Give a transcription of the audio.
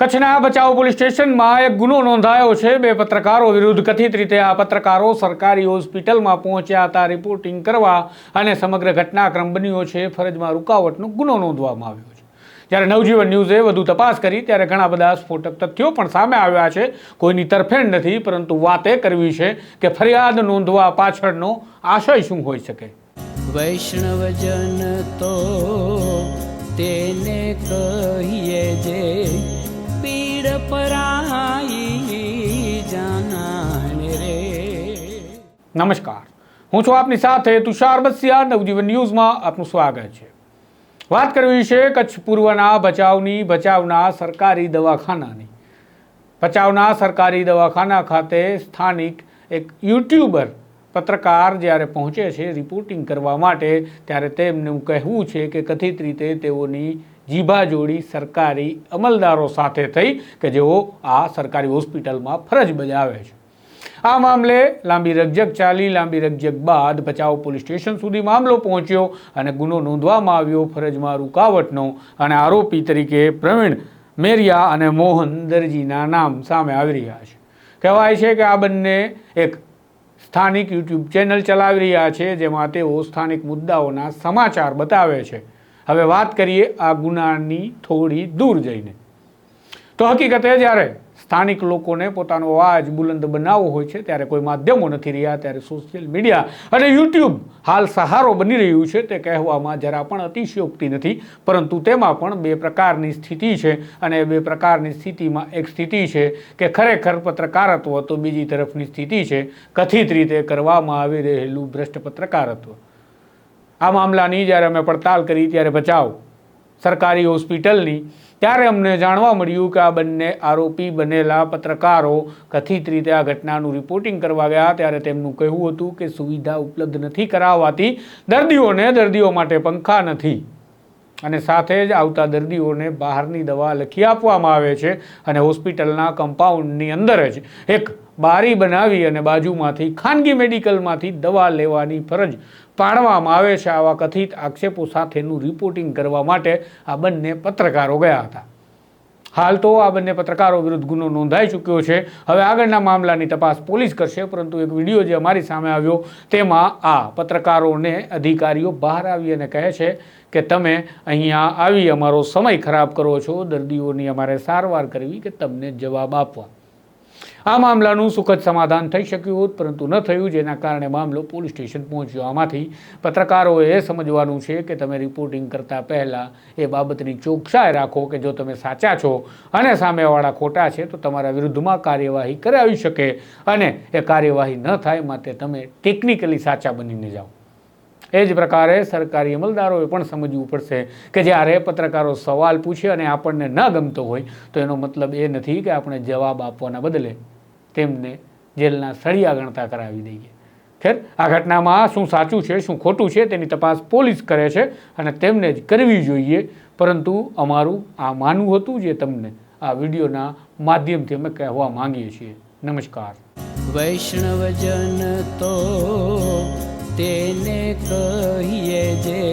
કચ્છના બચાવ પોલીસ સ્ટેશનમાં એક ગુનો નોંધાયો છે. બે પત્રકારો વિરુદ્ધ કથિત રીતે આ પત્રકારો સરકારી હોસ્પિટલમાં પહોંચ્યા હતા. રિપોર્ટિંગ કરવા અને સમગ્ર ઘટનાક્રમ બન્યો છે. ફરજમાં રૂકાવટનો ગુનો નોંધવામાં આવ્યો છે. જ્યારે નવજીવન ન્યૂઝે વધુ તપાસ કરી, ત્યારે ઘણા બધા સ્ફોટક તથ્યો પણ સામે આવ્યા છે. કોઈની તરફેણ નથી, પરંતુ વાત એ કરવી છે કે ફરિયાદ નોંધવા પાછળનો આશય શું હોઈ શકે? વૈષ્ણવજન તો તેને કહીએ જે નમસ્કાર. હું છું આપની સાથે તુષાર બસિયા નવજીવન ન્યૂઝમાં આપનું સ્વાગત છે. વાત કરવી છે કચ્છ પૂર્વના બચાવની બચાવના સરકારી દવાખાનાની. બચાવના સરકારી દવાખાના ખાતે સ્થાનિક એક યુટ્યુબર પત્રકાર જ્યારે પહોંચે છે રિપોર્ટિંગ કરવા માટે, ત્યારે તેમનું કહેવું છે કે કથિત રીતે તેઓની જીભા જોડી સરકારી અમલદારો સાથે થઈ કે જેઓ આ સરકારી હોસ્પિટલમાં ફરજ બજાવે છે. આ મામલે લાંબી રકઝક ચાલી, લાંબી રકઝક બાદ બચાવ પોલીસ સ્ટેશન સુધી મામલો પહોંચ્યો અને ગુનો નોંધવામાં આવ્યો ફરજમાં રૂકાવટનો અને આરોપી તરીકે પ્રવીણ મેરિયા અને મોહન દરજીના નામ સામે આવી રહ્યા છે. કહેવાય છે કે આ બંને એક સ્થાનિક યુટ્યુબ ચેનલ ચલાવી રહ્યા છે, જેમાં તેઓ સ્થાનિક મુદ્દાઓના સમાચાર બતાવે છે. હવે વાત કરીએ આ ગુનાની થોડી દૂર જઈને. તો હકીકતે જ્યારે સ્થાનિક લોકોને પોતાનો અવાજ બુલંદ બનાવવો હોય છે, ત્યારે કોઈ માધ્યમો નથી રહ્યા, ત્યારે સોશિયલ મીડિયા અને યુટ્યુબ હાલ સહારો બની રહ્યું છે, તે કહેવામાં જરા પણ અતિશયોક્તિ નથી, પરંતુ તેમાં પણ બે પ્રકારની સ્થિતિ છે અને બે પ્રકારની સ્થિતિમાં એક સ્થિતિ છે કે ખરેખર પત્રકારત્વ તો બીજી તરફની સ્થિતિ છે. કથિત રીતે કરવામાં આવી રહેલું ભ્રષ્ટ પત્રકારત્વ. આ મામલાની જ્યારે અમે પડતાલ કરી ત્યારે બચાવ સરકારી હોસ્પિટલની, ત્યારે અમને જાણવા મળ્યું કે આ બંને આરોપી બનેલા પત્રકારો કથિત રીતે આ ઘટનાનું રિપોર્ટિંગ કરવા ગયા ત્યારે તેમનું કહેવું હતું કે સુવિધા ઉપલબ્ધ નથી કરાવવાથી દર્દીઓને દર્દીઓ માટે પંખા નથી. અને સાથે જ આવતા દર્દીઓને બહારની દવા લખી આપવામાં આવે છે અને હોસ્પિટલના કમ્પાઉન્ડની અંદર જ એક બારી બનાવી અને બાજુમાંથી ખાનગી મેડિકલમાંથી દવા લેવાની ફરજ પાડવામાં આવે છે. આવા કથિત આક્ષેપો સાથેનું રિપોર્ટિંગ કરવા માટે આ બંને પત્રકારો ગયા હતા. હાલ તો આ બંને પત્રકારો વિરુદ્ધ ગુનો નોંધાઈ ચૂક્યો છે. હવે આગળના મામલાની તપાસ પોલીસ કરશે, પરંતુ એક વીડિયો જે અમારી સામે આવ્યો, તેમાં આ પત્રકારોને અધિકારીઓ બહાર આવી અને કહે છે કે તમે અહીંયા આવી, અમારો સમય ખરાબ કરો છો, દર્દીઓની અમારે સારવાર કરવી કે તમને જવાબ આપવા. આ મામલાનું સુખદ સમાધાન થઈ શક્યું હોત, પરંતુ ન થયું, જેના કારણે મામલો પોલીસ સ્ટેશન પહોંચ્યો. આમાંથી પત્રકારોએ સમજવાનું છે કે તમે રિપોર્ટિંગ કરતાં પહેલાં એ બાબતની ચોકસાઈ રાખો કે જો તમે સાચા છો અને સામેવાળા ખોટા છે, તો તમારા વિરુદ્ધમાં કાર્યવાહી કરાવી શકે અને એ કાર્યવાહી ન થાય, માટે તમે ટેકનિકલી સાચા બનીને જાઓ. એ જ પ્રકારે સરકારી અમલદારોએ પણ સમજવું પડશે કે જ્યારે પત્રકારો સવાલ પૂછે અને આપણને ન ગમતો હોય, તો એનો મતલબ એ નથી કે આપણે જવાબ આપવાના બદલે તેમને જેલના સળિયા ગણતા કરાવી દઈએ. ખેર, આ ઘટનામાં શું સાચું છે, શું ખોટું છે, તેની તપાસ પોલીસ કરે છે અને તેમને જ કરવી જોઈએ. પરંતુ અમારું આ માનવું હતું જે તમને આ વિડીયોના માધ્યમથી અમે કહેવા માંગીએ છીએ. નમસ્કાર. વૈષ્ણવજન તો તેને કહીએ જે